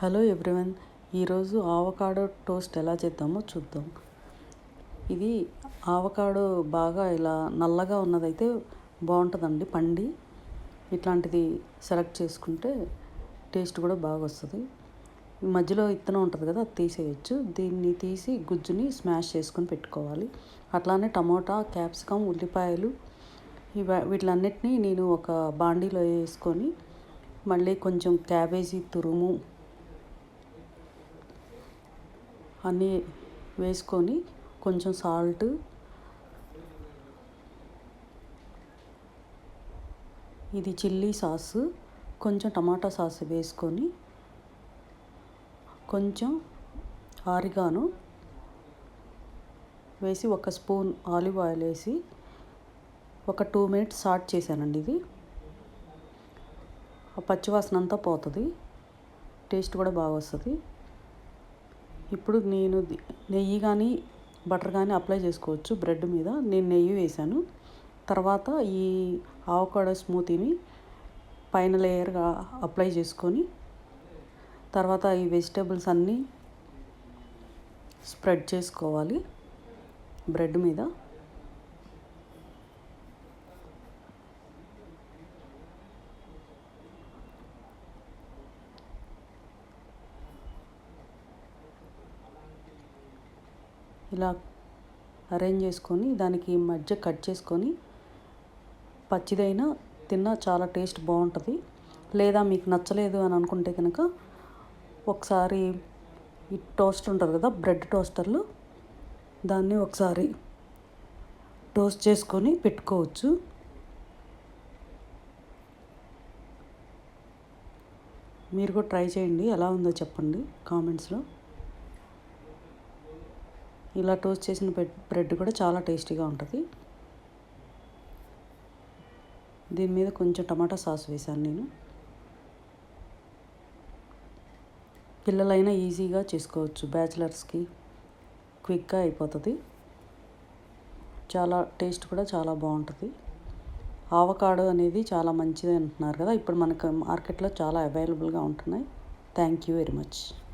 Hello everyone ఈరోజు avocado toast ఎలా చేద్దామో చూద్దాం. ఇది ఆవకాడో బాగా ఇలా నల్లగా ఉన్నదైతే బాగుంటుందండి పండి. ఇట్లాంటిది సెలెక్ట్ చేసుకుంటే టేస్ట్ కూడా బాగా వస్తుంది మధ్యలో ఇత్తనం ఉంటుంది కదా అది తీసేయచ్చు. దీన్ని తీసి గుజ్జుని స్మాష్ చేసుకొని పెట్టుకోవాలి. అట్లానే టమోటా క్యాప్సికమ్ ఉల్లిపాయలు ఇవ వీటిలన్నిటినీ నేను ఒక బాండీలో వేసుకొని మళ్ళీ కొంచెం క్యాబేజీ తురుము అన్నీ వేసుకొని కొంచెం సాల్ట్ ఇది చిల్లీ సాస్ కొంచెం టమాటా సాస్ వేసుకొని కొంచెం ఆరిగాను వేసి ఒక స్పూన్ ఆలివ్ ఆయిల్ వేసి ఒక టూ మినిట్స్ సాట్ చేశానండి ఇది. ఆ పచ్చివాసన అంతా పోతుంది. టేస్ట్ కూడా బాగా వస్తుంది. ఇప్పుడు నేను నెయ్యి కానీ బటర్ కానీ అప్లై చేసుకోవచ్చు బ్రెడ్ మీద. నేను నెయ్యి వేశాను. తర్వాత ఈ ఆవకాడో స్మూతీని పైన లేయర్గా అప్లై చేసుకొని తర్వాత ఈ వెజిటేబుల్స్ అన్నీ స్ప్రెడ్ చేసుకోవాలి బ్రెడ్ మీద. ఇలా అరేంజ్ చేసుకొని దానికి మధ్య కట్ చేసుకొని పచ్చిదైనా తిన్నా చాలా టేస్ట్ బాగుంటుంది. లేదా మీకు నచ్చలేదు అని అనుకుంటే కనుక ఒకసారి ఈ టోస్ట్ ఉంటుంది కదా బ్రెడ్ టోస్టర్లు దాన్ని ఒకసారి టోస్ట్ చేసుకొని పెట్టుకోవచ్చు. మీరు కూడా ట్రై చేయండి ఎలా ఉందో చెప్పండి కామెంట్స్లో ఇలా టోస్ట్ చేసిన బ్రెడ్ కూడా చాలా టేస్టీగా ఉంటుంది. దీని మీద కొంచెం టమాటా సాస్ వేసాను నేను. పిల్లలైనా ఈజీగా చేసుకోవచ్చు. బ్యాచిలర్స్కి క్విక్గా అయిపోతుంది. చాలా టేస్ట్ కూడా చాలా బాగుంటుంది. ఆవకాడో అనేది చాలా మంచిది అంటున్నారు కదా. ఇప్పుడు మనకు మార్కెట్లో చాలా అవైలబుల్గా ఉంటున్నాయి. Thank you very much.